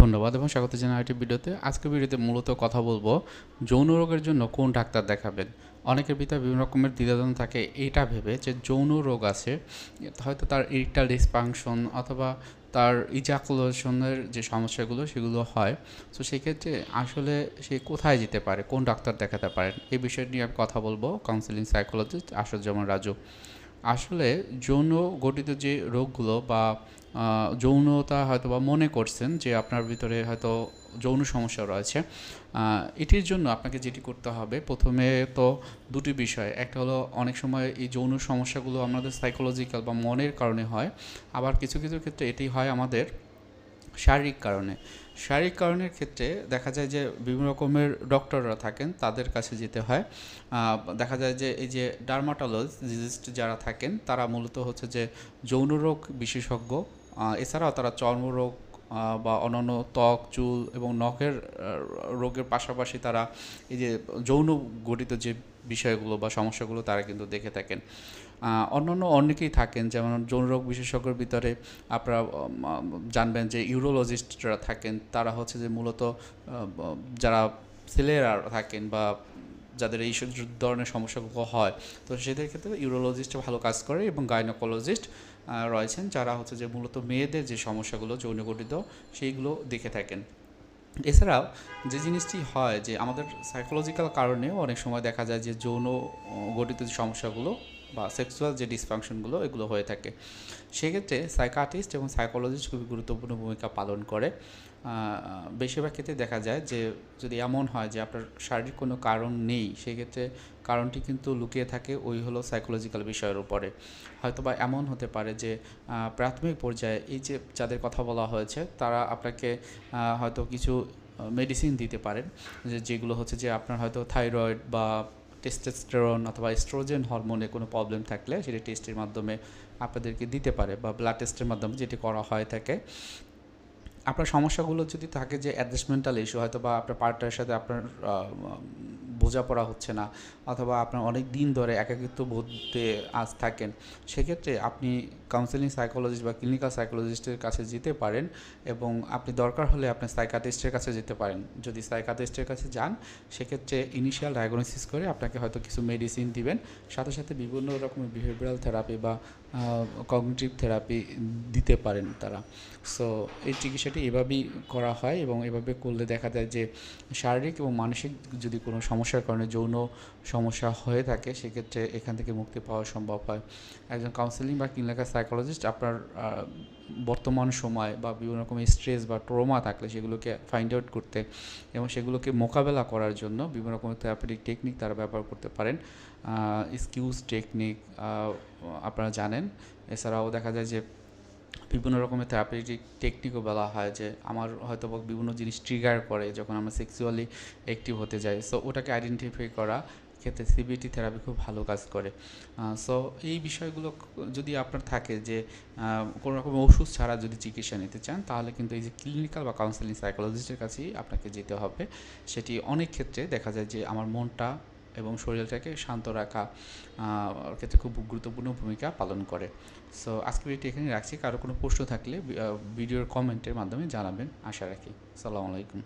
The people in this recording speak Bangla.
ধন্যবাদ এবং স্বাগত জানাই আরেকটি ভিডিওতে। আজকে ভিডিওতে মূলত কথা বলব যৌন রোগের জন্য কোন ডাক্তার দেখাবেন। অনেকের ভিতরে বিভিন্ন রকমের দ্বিধাদ্বন্দ্ব থাকে, এটা ভেবে যে যৌন রোগ আছে, হয়তো তার ইরিকটাল ডিসফাংশন অথবা তার ইজাকুলেশনের যে সমস্যাগুলো, সেগুলো হয়। তো সেক্ষেত্রে আসলে সে কোথায় যেতে পারে, কোন ডাক্তার দেখাতে পারেন এই বিষয় নিয়ে আমি কথা বলব। Counselling psychologist Asaduzzaman Raju. আসলে যৌন গঠিত যে রোগগুলো বা যৌনতা হয়তো বা মনে করছেন যে আপনার ভিতরে হয়তো যৌন সমস্যা রয়েছে। এটির জন্য আপনাকে যেটি করতে হবে, প্রথমে তো দুটি বিষয়। একটা হলো, অনেক সময় এই যৌন সমস্যাগুলো আমাদের সাইকোলজিক্যাল বা মনের কারণে হয়। আবার কিছু কিছু ক্ষেত্রে এটি হয় আমাদের শারীরিক কারণে। শারীরিক কারণের ক্ষেত্রে দেখা যায় যে বিভিন্ন রকমের ডক্টররা থাকেন, তাদের কাছে যেতে হয়। দেখা যায় যে এই যে ডার্মাটোলজিস্ট যারা থাকেন, তারা মূলত হচ্ছে যে যৌন রোগ বিশেষজ্ঞ। এছাড়াও তারা চর্মরোগ বা অন্যান্য ত্বক, চুল এবং নখের রোগের পাশাপাশি তারা এই যে যৌন গঠিত যে বিষয়গুলো বা সমস্যাগুলো তারা কিন্তু দেখে থাকেন। অন্যান্য অনেকেই থাকেন, যেমন যৌন রোগ বিশেষজ্ঞের ভিতরে আপনারা জানবেন যে ইউরোলজিস্টরা থাকেন, তারা হচ্ছে যে মূলত যারা ছেলেরা থাকেন বা যাদের এই ধরনের সমস্যাগুলো হয়, তো সেদের ক্ষেত্রে ইউরোলজিস্ট ভালো কাজ করে এবং গাইনোকোলজিস্ট রয়েছেন যারা হচ্ছে যে মূলত মেয়েদের যে সমস্যাগুলো যৌনগঠিত সেইগুলো দেখে থাকেন। এছাড়াও যে জিনিসটি হয় যে আমাদের সাইকোলজিক্যাল কারণেও অনেক সময় দেখা যায় যে যৌন গঠিত সমস্যাগুলো বা সেক্সুয়াল যে ডিসফাংশনগুলো এগুলো হয়ে থাকে। সেক্ষেত্রে সাইকাটিস্ট এবং সাইকোলজিস্ট খুবই গুরুত্বপূর্ণ ভূমিকা পালন করে। বেশিরভাগ ক্ষেত্রে দেখা যায় যে, যদি এমন হয় যে আপনার শারীরিক কোনো কারণ নেই, সেক্ষেত্রে কারণটি কিন্তু লুকিয়ে থাকে, ওই হলো সাইকোলজিক্যাল বিষয়ের উপরে। হয়তো বা এমন হতে পারে যে প্রাথমিক পর্যায়ে এই যে যাদের কথা বলা হয়েছে, তারা আপনাকে হয়তো কিছু মেডিসিন দিতে পারেন যেগুলো হচ্ছে যে আপনার হয়তো থাইরয়েড বা টেস্টোস্টেরন অথবা স্ট্রোজেন হরমোনে কোনো প্রবলেম থাকলে সেটি টেস্টের মাধ্যমে আপনাদেরকে দিতে পারে বা ব্লাড টেস্টের মাধ্যমে যেটি করা হয় থাকে। আপনার সমস্যাগুলো যদি থাকে যে অ্যাডজাস্টমেন্টাল ইস্যু হয়তো বা আপনার পার্টনারের সাথে আপনার বোঝাপড়া হচ্ছে না অথবা আপনার অনেক দিন ধরে একাকিত্ব বোধতে আজ থাকেন, সেক্ষেত্রে আপনি কাউন্সেলিং সাইকোলজিস্ট বা ক্লিনিক্যাল সাইকোলজিস্টের কাছে যেতে পারেন এবং আপনি দরকার হলে আপনি সাইকাটিস্টের কাছে যেতে পারেন। যদি সাইকাটিস্টের কাছে যান, সেক্ষেত্রে ইনিশিয়াল ডায়াগনোসিস করে আপনাকে হয়তো কিছু মেডিসিন দিবেন, সাথে সাথে বিভিন্ন রকমের বিহেভিয়ারাল থেরাপি বা কগনিটিভ থেরাপি দিতে পারেন তারা। সো এই চিকিৎসাটি এভাবেই করা হয় এবং এভাবে করলে দেখা যায় যে শারীরিক এবং মানসিক যদি কোনো সমস্যার কারণে যৌন সমস্যা হয়ে থাকে, সেক্ষেত্রে এখান থেকে মুক্তি পাওয়া সম্ভব হয়। একজন কাউন্সেলিং বা ক্লিনিক্যাল সাইকোলজিস্ট আপনার বর্তমান সময় বা বিভিন্ন রকমের স্ট্রেস বা ট্রমা থাকলে সেগুলোকে ফাইন্ড আউট করতে এবং সেগুলোকে মোকাবেলা করার জন্য বিভিন্ন রকমের থেরাপিটিক টেকনিক তারা ব্যবহার করতে পারেন। স্কিউজ টেকনিক আপনারা জানেন। এছাড়াও দেখা যায় যে বিভিন্ন রকমের থেরাপিউটিক টেকনিকও বলা হয় যে আমার হয়তো বিভিন্ন জিনিস ট্রিগার করে যখন আমরা সেক্সুয়ালি অ্যাক্টিভ হতে যাই। সো ওটাকে আইডেন্টিফাই করা ক্ষেত্রে সিবিটি থেরাপি খুব ভালো কাজ করে। সো এই বিষয়গুলো যদি আপনার থাকে যে কোনো রকম ওষুধ ছাড়া যদি চিকিৎসা নিতে চান, তাহলে কিন্তু এই যে ক্লিনিক্যাল বা কাউন্সেলিং সাইকোলজিস্টের কাছেই আপনাকে যেতে হবে। সেটি অনেক ক্ষেত্রে দেখা যায় যে আমার মনটা এবং শরীরটাকে শান্ত রাখা ক্ষেত্রে খুব গুরুত্বপূর্ণ ভূমিকা পালন করে। সো আজকে ভিডিওটি এখানে রাখছি। কারও কোনো প্রশ্ন থাকলে ভিডিওর কমেন্টের মাধ্যমে জানাবেন। আশা রাখি। সালামু আলাইকুম।